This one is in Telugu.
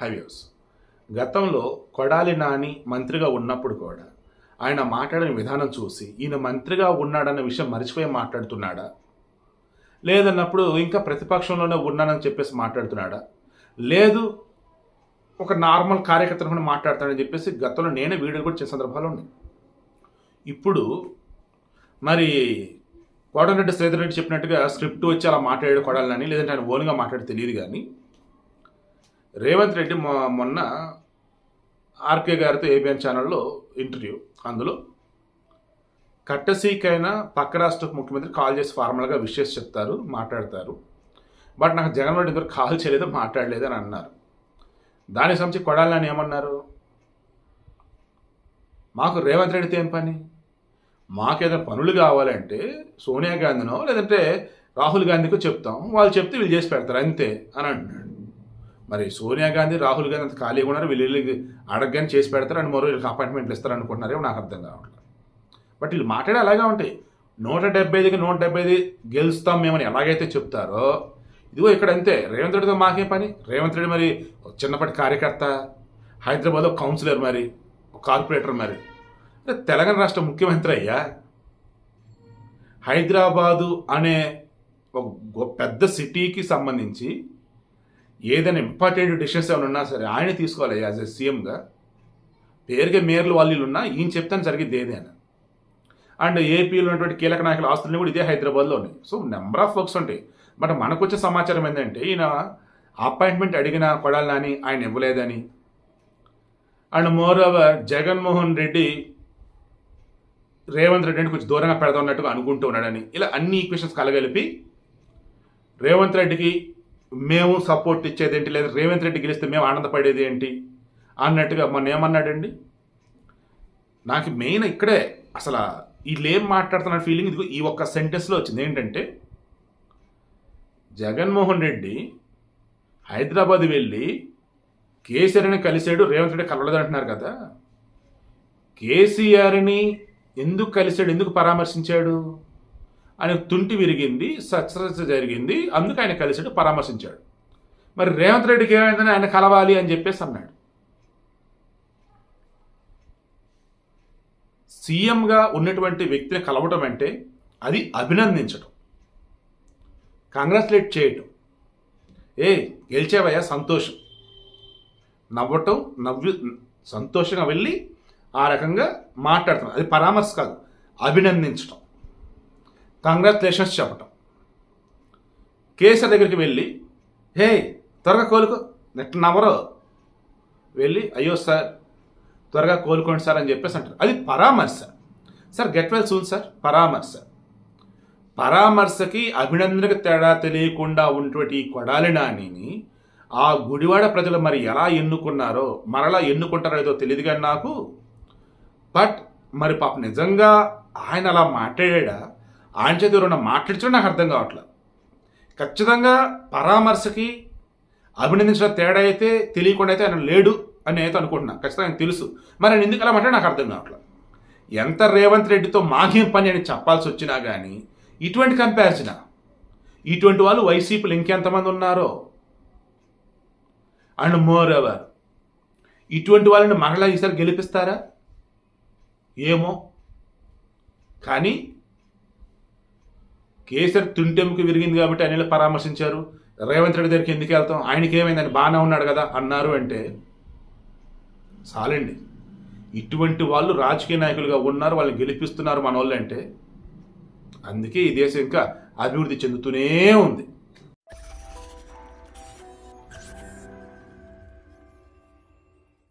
హైవ్యూస్ గతంలో కొడాలి నాని మంత్రిగా ఉన్నప్పుడు కూడా ఆయన మాట్లాడిన విధానం చూసి ఈయన మంత్రిగా ఉన్నాడన్న విషయం మర్చిపోయి మాట్లాడుతున్నాడా? లేదన్నప్పుడు ఇంకా ప్రతిపక్షంలోనే ఉన్నానని చెప్పేసి మాట్లాడుతున్నాడా? లేదు ఒక నార్మల్ కార్యకర్తను మాట్లాడతాడని చెప్పేసి గతంలో నేనే వీడియోలు కూడా చేసిన సందర్భాలు ఉన్నాయి. ఇప్పుడు మరి కోటరెడ్డి శ్రీధర్ రెడ్డి చెప్పినట్టుగా స్క్రిప్ట్ వచ్చి అలా మాట్లాడాడు కొడాలని లేదంటే ఆయన ఓన్గా మాట్లాడి తెలియదు కానీ రేవంత్ రెడ్డి మొ- మొన్న ఆర్కే గారితో ఏబిఎన్ ఛానల్లో ఇంటర్వ్యూ. అందులో కట్టసీకైనా పక్క రాష్ట్ర ముఖ్యమంత్రి కాల్ చేసి ఫార్మల్గా విషయస్ చెప్తారు మాట్లాడతారు. బట్ నాకు జగన్ రెడ్డి ఇంతవరకు కాల్ చేయలేదు మాట్లాడలేదు అని అన్నారు. దానికి సంబంధించి కొడాలని ఏమన్నారు? మాకు రేవంత్ రెడ్డితో ఏం పని? మాకేదైనా పనులు కావాలంటే సోనియా గాంధీనో లేదంటే రాహుల్ గాంధీకో చెప్తాం. వాళ్ళు చెప్తే వీళ్ళు చేసి పెడతారు అంతే అని అంటున్నాడు. మరి సోనియా గాంధీ రాహుల్ గాంధీ అంత ఖాళీగా ఉన్నారు. వీళ్ళు వీళ్ళకి అడగగానే చేసి పెడతారు అని మరో వీళ్ళకి అపాయింట్మెంట్లు ఇస్తారు అనుకుంటున్నారేమో నాకు అర్థం కావట్లేదు. బట్ వీళ్ళు మాట్లాడే అలాగే ఉంటాయి. నూట డెబ్బై ఐదుకి నూట డెబ్బై ఐదు గెలుస్తాం మేమని ఎలాగైతే చెప్తారో ఇదిగో ఇక్కడ అంతే. రేవంత్ రెడ్డితో మాకే పని. రేవంత్ రెడ్డి మరి చిన్నప్పటి కార్యకర్త హైదరాబాద్లో కౌన్సిలర్ మరి ఒక కార్పొరేటర్ మరి. తెలంగాణ రాష్ట్ర ముఖ్యమంత్రి అయ్యా. హైదరాబాదు అనే ఒక పెద్ద సిటీకి సంబంధించి ఏదైనా ఇంపార్టెంట్ డిసిషన్స్ ఏమైనా ఉన్నా సరే ఆయన తీసుకోవాలి యాజ్ ఎ సీఎంగా పేరుగా మేయర్లు వాళ్ళు ఉన్నా ఈయన చెప్తాను జరిగింది ఏదైనా అండ్ ఏపీలో ఉన్నటువంటి కీలక నాయకుల ఆస్తులు కూడా ఇదే హైదరాబాద్లో ఉన్నాయి. సో నెంబర్ ఆఫ్ వర్క్స్ ఉంటాయి. బట్ మనకు వచ్చే సమాచారం ఏంటంటే ఈయన అపాయింట్మెంట్ అడిగిన కొడాలని ఆయన ఇవ్వలేదని. And moreover Jaganmohan Reddy Revanth రెడ్డిని కొంచెం దూరంగా పెడతా ఉన్నట్టుగా అనుకుంటూ ఉన్నాడని. ఇలా అన్ని ఈక్వేషన్స్ కలగలిపి రేవంత్ రెడ్డికి మేము సపోర్ట్ ఇచ్చేది ఏంటి? లేదా రేవంత్ రెడ్డి గెలిస్తే మేము ఆనందపడేది ఏంటి? అన్నట్టుగా మొన్న ఏమన్నాడండి? నాకు మెయిన్ ఇక్కడే అసలు వీళ్ళు ఏం మాట్లాడుతున్న ఫీలింగ్ ఇదిగో ఈ ఒక్క సెంటెన్స్లో వచ్చింది. ఏంటంటే జగన్మోహన్ రెడ్డి హైదరాబాద్ వెళ్ళి కేసీఆర్ని కలిశాడు రేవంత్ రెడ్డి కలవలేదు అంటున్నారు కదా. కేసీఆర్ని ఎందుకు కలిశాడు? ఎందుకు పరామర్శించాడు? ఆయన తుంటి విరిగింది సత్సరచ జరిగింది అందుకు ఆయన కలిసాడు పరామర్శించాడు. మరి రేవంత్ రెడ్డికి ఏమైందని ఆయన కలవాలి అని చెప్పేసి అన్నాడు. సీఎంగా ఉన్నటువంటి వ్యక్తిని కలవటం అంటే అది అభినందించడం కంగ్రాచులేట్ చేయటం. ఏ గెలిచేవయ్యా సంతోషం. నవ్వటం నవ్వి సంతోషంగా వెళ్ళి ఆ రకంగా మాట్లాడటం అది పరామర్శ కాదు అభినందించటం. కంగ్రాచులేషన్స్ చెప్పటం. కేసీఆర్ దగ్గరికి వెళ్ళి హే త్వరగా కోలుకో. నెట్ నవరు వెళ్ళి అయ్యో సార్ త్వరగా కోలుకోండి సార్ అని చెప్పేసి అంటారు. అది పరామర్శ. Sir get well soon sir. పరామర్శ. పరామర్శకి అభినందనకు తేడా తెలియకుండా ఉన్నటువంటి కొడాలి నానిని ఆ గుడివాడ ప్రజలు మరి ఎలా ఎన్నుకున్నారో మరలా ఎన్నుకుంటారో ఏదో తెలియదు కానీ నాకు. బట్ మరి పాప నిజంగా ఆయన అలా మాట్లాడా ఆయన చేతి ఎవరైనా మాట్లాడించడం నాకు అర్థం కావట్లేదు ఖచ్చితంగా పరామర్శకి అభినందించిన తేడా అయితే తెలియకుండా అయితే ఆయన లేడు అని అయితే అనుకుంటున్నా. ఖచ్చితంగా ఆయన తెలుసు. మరి ఆయన ఎందుకు అలా నాకు అర్థం కావట్లేదు ఎంత రేవంత్ రెడ్డితో మాకేం పని అని చెప్పాల్సి వచ్చినా కానీ ఇటువంటి కంపారిజన్ ఇటువంటి వాళ్ళు వైసీపీలు ఇంకెంతమంది ఉన్నారో? అండ్ మోర్ ఎవర్ ఇటువంటి వాళ్ళని మరలా ఈసారి గెలిపిస్తారా? ఏమో. కానీ కేసీఆర్ తుంటెముకు విరిగింది కాబట్టి ఆయన పరామర్శించారు. రేవంత్ రెడ్డి దగ్గరికి ఎందుకు వెళ్తాం? ఆయనకి ఏమైందని బాగానే ఉన్నాడు కదా అన్నారు అంటే చాలండి. ఇటువంటి వాళ్ళు రాజకీయ నాయకులుగా ఉన్నారు వాళ్ళని గెలిపిస్తున్నారు మన వాళ్ళు అంటే అందుకే ఈ దేశం ఇంకా అభివృద్ధి చెందుతూనే ఉంది.